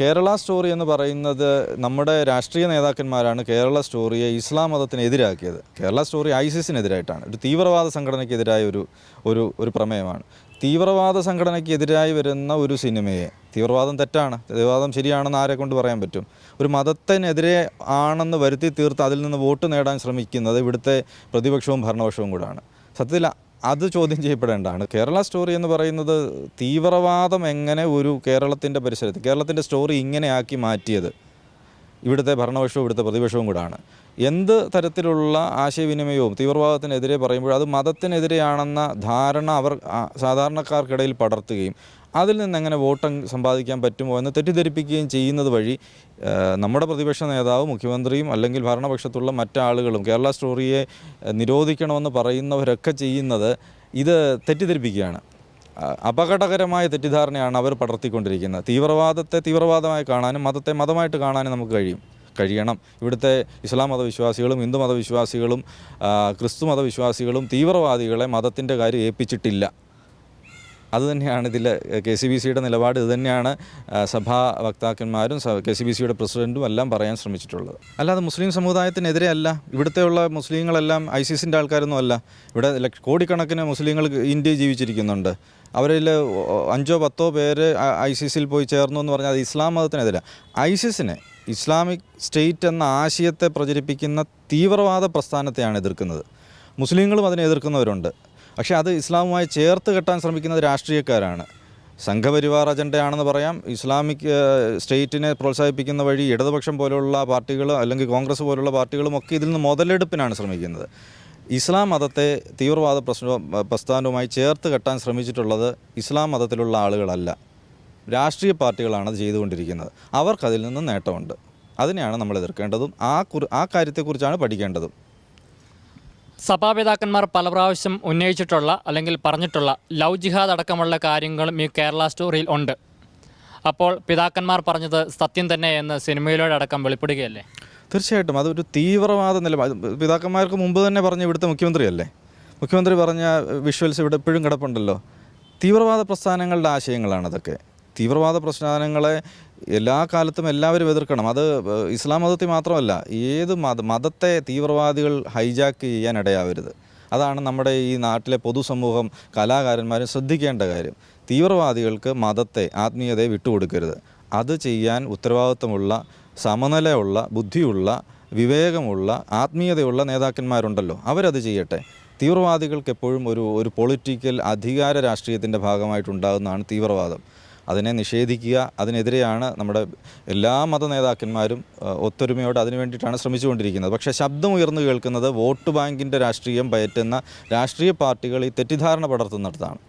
Kerala story എന്ന് പറയുന്നത് നമ്മുടെ രാഷ്ട്രീയ നേതാക്കന്മാരാണ് കേരള സ്റ്റോറിയെ ഇസ്ലാം മതത്തിനെതിരാക്കിയത്. കേരള സ്റ്റോറി ഐസിസിനെതിരായിട്ടാണ്. ഒരു തീവ്രവാദ സംഘടനയ്ക്കെതിരായ ഒരു ഒരു ഒരു പ്രമേയമാണ്. തീവ്രവാദ സംഘടനയ്ക്കെതിരായി വരുന്ന ഒരു സിനിമയെ തീവ്രവാദം തെറ്റാണ്. തീവ്രവാദം ശരിയാണെന്ന് ആരെ കൊണ്ട് പറയാൻ പറ്റും? ഒരു മതത്തിനെതിരെ ആണെന്ന് വരുത്തി തീർത്ത് അതിൽ നിന്ന് വോട്ട് നേടാൻ ശ്രമിക്കുന്നത് ഇവിടുത്തെ പ്രതിപക്ഷവും ഭരണപക്ഷവും കൂടാണ്. സത്യത്തിൽ അത് ചോദ്യം ചെയ്യപ്പെടേണ്ടതാണ്. കേരള സ്റ്റോറി എന്ന് പറയുന്നത് തീവ്രവാദം എങ്ങനെ ഒരു കേരളത്തിന്റെ പരിസരത്ത് കേരളത്തിന്റെ സ്റ്റോറി ഇങ്ങനെയാക്കി മാറ്റിയത്? ഇവിടുത്തെ ഭരണപക്ഷവും ഇവിടുത്തെ പ്രതിപക്ഷവും കൂടാണ്. എന്ത് തരത്തിലുള്ള ആശയവിനിമയവും തീവ്രവാദത്തിനെതിരെ പറയുമ്പോൾ അത് മതത്തിനെതിരെയാണെന്ന ധാരണ അവർ സാധാരണക്കാർക്കിടയിൽ പടർത്തുകയും അതിൽ നിന്ന് എങ്ങനെ വോട്ട് സമ്പാദിക്കാൻ പറ്റുമോ എന്ന് തെറ്റിദ്ധരിപ്പിക്കുകയും ചെയ്യുന്നത് വഴി നമ്മുടെ പ്രതിപക്ഷ നേതാവ് മുഖ്യമന്ത്രിയും അല്ലെങ്കിൽ ഭരണപക്ഷത്തുള്ള മറ്റാളുകളും കേരള സ്റ്റോറിയെ നിരോധിക്കണമെന്ന് പറയുന്നവരൊക്കെ ചെയ്യുന്നത് ഇത് തെറ്റിദ്ധരിപ്പിക്കുകയാണ്. അപകടകരമായ തെറ്റിദ്ധാരണയാണ് അവർ പടർത്തിക്കൊണ്ടിരിക്കുന്നത്. തീവ്രവാദത്തെ തീവ്രവാദമായി കാണാനും മതത്തെ മതമായിട്ട് കാണാനും നമുക്ക് കഴിയും കഴിയണം. ഇവിടുത്തെ ഇസ്ലാം മതവിശ്വാസികളും ഹിന്ദു മതവിശ്വാസികളും ക്രിസ്തു മതവിശ്വാസികളും തീവ്രവാദികളെ മതത്തിന്റെ കാര്യം ഏൽപ്പിച്ചിട്ടില്ല. അതുതന്നെയാണ് ഇതിൽ കെ സി ബി സിയുടെ നിലപാട്. ഇതുതന്നെയാണ് സഭാ വക്താക്കന്മാരും കെ സി ബി സിയുടെ പ്രസിഡന്റും എല്ലാം പറയാൻ ശ്രമിച്ചിട്ടുള്ളത്. അല്ലാതെ മുസ്ലിം സമുദായത്തിനെതിരെ അല്ല ഇവിടുത്തെയുള്ള മുസ്ലിങ്ങളെല്ലാം ഐസിസിന്റെ ആൾക്കാരൊന്നും അല്ല. ഇവിടെ കോടിക്കണക്കിന് മുസ്ലിങ്ങൾ ഇന്ത്യയിൽ ജീവിച്ചിരിക്കുന്നുണ്ട്. അവരിൽ അഞ്ചോ പത്തോ പേര് ഐസിസിൽ പോയി ചേർന്നു എന്ന് പറഞ്ഞാൽ അത് ഇസ്ലാം മതത്തിനെതിരെ. ഐസിസിനെ ഇസ്ലാമിക് സ്റ്റേറ്റ് എന്ന ആശയത്തെ പ്രചരിപ്പിക്കുന്ന തീവ്രവാദ പ്രസ്ഥാനത്തെയാണ് എതിർക്കുന്നത്. മുസ്ലിങ്ങളും അതിനെ എതിർക്കുന്നവരുണ്ട്. പക്ഷേ അത് ഇസ്ലാമുമായി ചേർത്ത് കെട്ടാൻ ശ്രമിക്കുന്നത് രാഷ്ട്രീയക്കാരാണ്. സംഘപരിവാർ അജണ്ടയാണെന്ന് പറയാം. ഇസ്ലാമിക് സ്റ്റേറ്റിനെ പ്രോത്സാഹിപ്പിക്കുന്ന വഴി ഇടതുപക്ഷം പോലുള്ള പാർട്ടികൾ അല്ലെങ്കിൽ കോൺഗ്രസ് പോലുള്ള പാർട്ടികളും ഒക്കെ ഇതിൽ നിന്ന് മുതലെടുപ്പിനാണ് ശ്രമിക്കുന്നത്. ഇസ്ലാം മതത്തെ തീവ്രവാദ പ്രശ്ന പ്രസ്ഥാനവുമായി ചേർത്ത് കെട്ടാൻ ശ്രമിച്ചിട്ടുള്ളത് ഇസ്ലാം മതത്തിലുള്ള ആളുകളല്ല. രാഷ്ട്രീയ പാർട്ടികളാണ് അത് ചെയ്തുകൊണ്ടിരിക്കുന്നത്. അവർക്കതിൽ നിന്ന് നേട്ടമുണ്ട്. അതിനെയാണ് നമ്മൾ എതിർക്കേണ്ടതും ആ കുറി ആ കാര്യത്തെക്കുറിച്ചാണ് പഠിക്കേണ്ടതും. സഭാപിതാക്കന്മാർ പല പ്രാവശ്യം ഉന്നയിച്ചിട്ടുള്ള അല്ലെങ്കിൽ പറഞ്ഞിട്ടുള്ള ലവ് ജിഹാദ് അടക്കമുള്ള കാര്യങ്ങളും ഈ കേരള സ്റ്റോറിയിൽ ഉണ്ട്. അപ്പോൾ പിതാക്കന്മാർ പറഞ്ഞത് സത്യം തന്നെ എന്ന് സിനിമയിലൂടെ അടക്കം വെളിപ്പെടുകയല്ലേ? തീർച്ചയായിട്ടും. അതൊരു തീവ്രവാദ നിലപാട് പിതാക്കന്മാർക്ക് മുമ്പ് തന്നെ പറഞ്ഞ ഇവിടുത്തെ മുഖ്യമന്ത്രിയല്ലേ? മുഖ്യമന്ത്രി പറഞ്ഞ വിഷ്വൽസ് ഇവിടെ എപ്പോഴും കിടപ്പുണ്ടല്ലോ. തീവ്രവാദ പ്രസ്ഥാനങ്ങളുടെ ആശയങ്ങളാണ് അതൊക്കെ തീവ്രവാദ പ്രസ്ഥാനങ്ങളെ എല്ലാ കാലത്തും എല്ലാവരും എതിർക്കണം. അത് ഇസ്ലാം മതത്തിൽ മാത്രമല്ല ഏത് മത മതത്തെ തീവ്രവാദികൾ ഹൈജാക്ക് ചെയ്യാൻ ഇടയാവരുത്. അതാണ് നമ്മുടെ ഈ നാട്ടിലെ പൊതുസമൂഹം കലാകാരന്മാരും ശ്രദ്ധിക്കേണ്ട കാര്യം. തീവ്രവാദികൾക്ക് മതത്തെ ആത്മീയതയെ വിട്ടുകൊടുക്കരുത്. അത് ചെയ്യാൻ ഉത്തരവാദിത്വമുള്ള സമനിലയുള്ള ബുദ്ധിയുള്ള വിവേകമുള്ള ആത്മീയതയുള്ള നേതാക്കന്മാരുണ്ടല്ലോ. അവരത് ചെയ്യട്ടെ. തീവ്രവാദികൾക്ക് എപ്പോഴും ഒരു ഒരു പൊളിറ്റിക്കൽ അധികാര രാഷ്ട്രീയത്തിന്റെ ഭാഗമായിട്ടുണ്ടാകുന്നതാണ് തീവ്രവാദം. അതിനെ നിഷേധിക്കുക അതിനെതിരെയാണ് നമ്മുടെ എല്ലാ മത നേതാക്കന്മാരും ഒത്തൊരുമയോടെ അതിനു വേണ്ടിയിട്ടാണ് ശ്രമിച്ചുകൊണ്ടിരിക്കുന്നത്. പക്ഷേ ശബ്ദം ഉയർന്നു കേൾക്കുന്നത് വോട്ട് ബാങ്കിന്റെ രാഷ്ട്രീയം പയറ്റുന്ന രാഷ്ട്രീയ പാർട്ടികൾ ഈ തെറ്റിദ്ധാരണ പടർത്തുന്നിടത്താണ്.